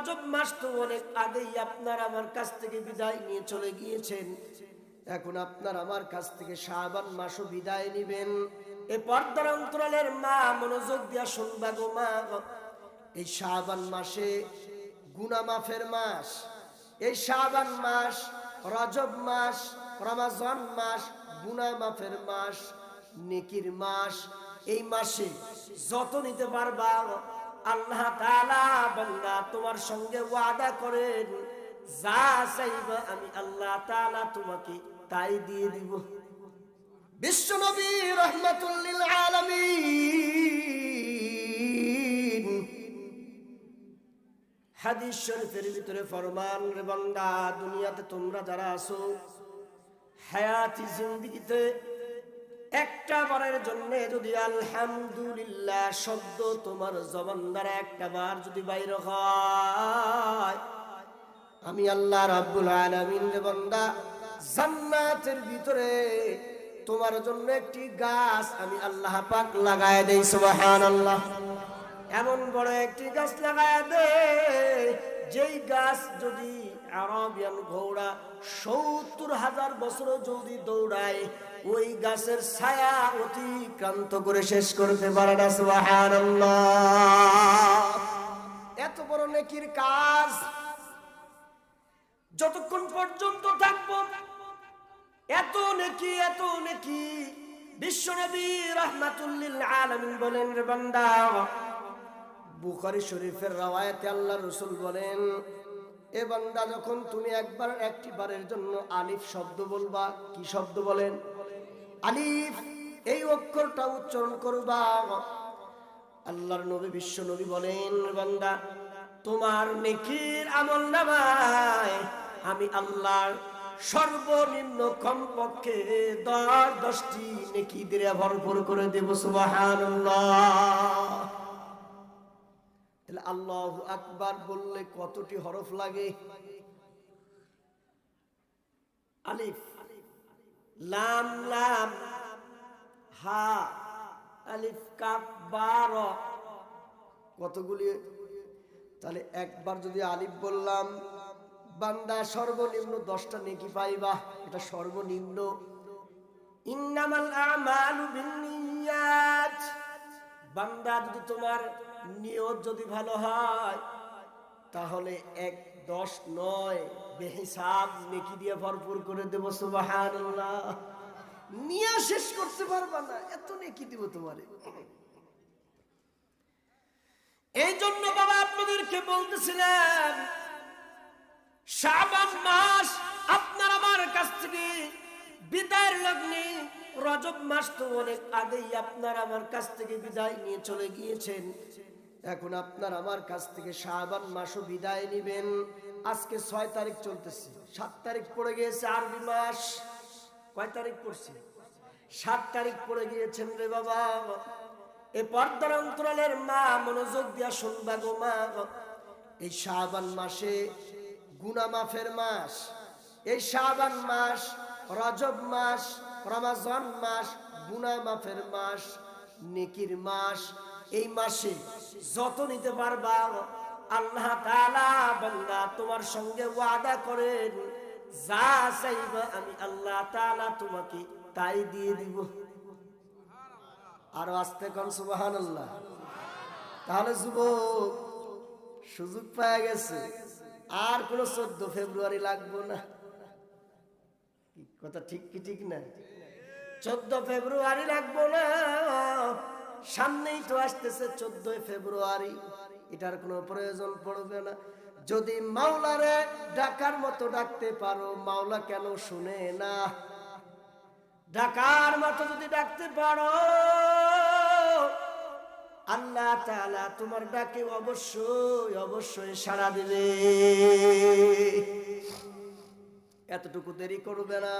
রজব মাস তো অনেক আগেই আপনার আমার কাছ থেকে বিদায় নিয়ে চলে গিয়েছেন। এখন আপনার আমার কাছ থেকে শাহবান মাসও বিদায় নিবেন। এ পর্দার অন্তরালের মা, মনোযোগ দিয়া শুনবা গো মা। এই শাহবান মাসে গুনা মাফের মাস, এই শাহবান মাস, রজব মাস, রমাজান মাস গুনা মাফের মাস, নেকির মাস। এই মাসে যত নিতে পারবা আল্লাহ বান্দা তোমার সঙ্গে ওয়াদা করেন, যা চাইবা আমি আল্লাহ তাআলা তোমাকে তাই দিয়ে দিব। বিশ্বনবী রহমাতুল্লিল আলামিন হাদিস শরীফের ভিতরে ফরমান রে বান্দা, দুনিয়াতে তোমরা যারা আছো, হায়াতি জিন্দিগিতে একটা বারের জন্য যদি আলহামদুলিল্লাহ শব্দ তোমার জবান দ্বারা একটা বার যদি বাইর হয়, আমি আল্লাহ রাব্বুল আলামিন বান্দা, জান্নাতের ভিতরে তোমার জন্য একটি গাছ আমি আল্লাহ পাক লাগায় দেই, সুবহানাল্লাহ। এমন বড় একটি গাছ লাগায় দে যেই গাছ যদি আরবিয়ান ঘোড়া সত্তর হাজার বছর যদি দৌড়ায়, ওই গাছের ছায়া অতিক্রান্ত করে শেষ করতে পারে এত বড় নেকির কাজ। যতক্ষণ পর্যন্ত থাকব, এত নেকি এত নেকি। বিশ্বনবী রহমাতুল্লিল আলামিন বলেন, রে বান্দা বুখারী শরীফের রাওয়ায়াতে আল্লাহ রসুল বলেন, এ বান্দা যখন তুমি একবার একটি বারের জন্য আলিফ শব্দ বলবা, কি শব্দ বলেন? আলিফ, এই অক্ষরটা উচ্চারণ করবা। আল্লাহর নবী, বিশ্ব নবী বলেন বান্দা, তোমার নেকির আমল নামায় আমি আল্লাহর সর্বনিম্ন কমপক্ষে দশ দশটি নেকি দিয়ে ভরপুর করে দেব, সুবহানাল্লাহ। তাহলে আল্লাহ আকবার বললে কতটি হরফ লাগে? আলিফ, লাম লাম, হা, আলিফ কাপ বার কতগুলি? তাহলে একবার যদি আলিফ বললাম, বান্দা সর্বনিম্ন দশটা নেকি পাইবা, এটা সর্বনিম্ন। ইন্নামাল আমালু বান্দা যদি তোমার নিয়ত যদি ভালো হয়, তাহলে এক দশ নয় বেহিসাব নেকি দিয়ে ভরপুর করে দেব, সুবহানাল্লাহ। নিয়ে শেষ করতে পারবা না, এত নেকি দিব তোমারে। এই জন্য বাবা আপনাদেরকে মাস আপনার আমার কাছ থেকে বিদায়ের লগ্নে, রজব মাস তো অনেক আগেই আপনার আমার কাছ থেকে বিদায় নিয়ে চলে গিয়েছেন। এখন আপনার আমার কাছ থেকে শাবান মাসও বিদায় নেবেন। আজকে ছয় তারিখ চলতেছে। সাত তারিখ পড়ে গিয়েছে আরবি মাস। কয় তারিখ পড়ছে? সাত তারিখ পড়ে গিয়েছেন রে বাবা। এ পর্দার অন্তরালের মা মনোযোগ দিয়া শুনবা গো মা। এই শাবান মাসে গুনা মাফের মাস। এই শাবান মাস রজব মাস, রমাজন মাস গুনা মাফের মাস, নেকির মাস। এই মাসে যত নিতে পারবা, আল্লাহ তাআলা বান্দা তোমার সঙ্গে ওয়াদা করেন, যা চাইবা আমি আল্লাহ তাআলা তোমাকে তাই দিয়ে দিব। আরও আসতে কন সুবাহান আল্লাহ তাহলে যুবক, সুযোগ পাওয়া গেছে। আর কোন চোদ্দ ফেব্রুয়ারি লাগবো না। কথা ঠিক কি, ঠিক না? চোদ্দ ফেব্রুয়ারি লাগবো না। সামনেই তো আসতেছে চোদ্দই ফেব্রুয়ারি। এটার কোনো প্রয়োজন পড়বে না। যদি মাওলারে ডাকার মতো ডাকতে পারো, মাওলা কেন শুনে না? ডাকার মতো যদি ডাকতে পারো, আল্লাহ তালা তোমার ডাকে অবশ্যই অবশ্যই সাড়া দিবে। এতটুকু দেরি করবে না।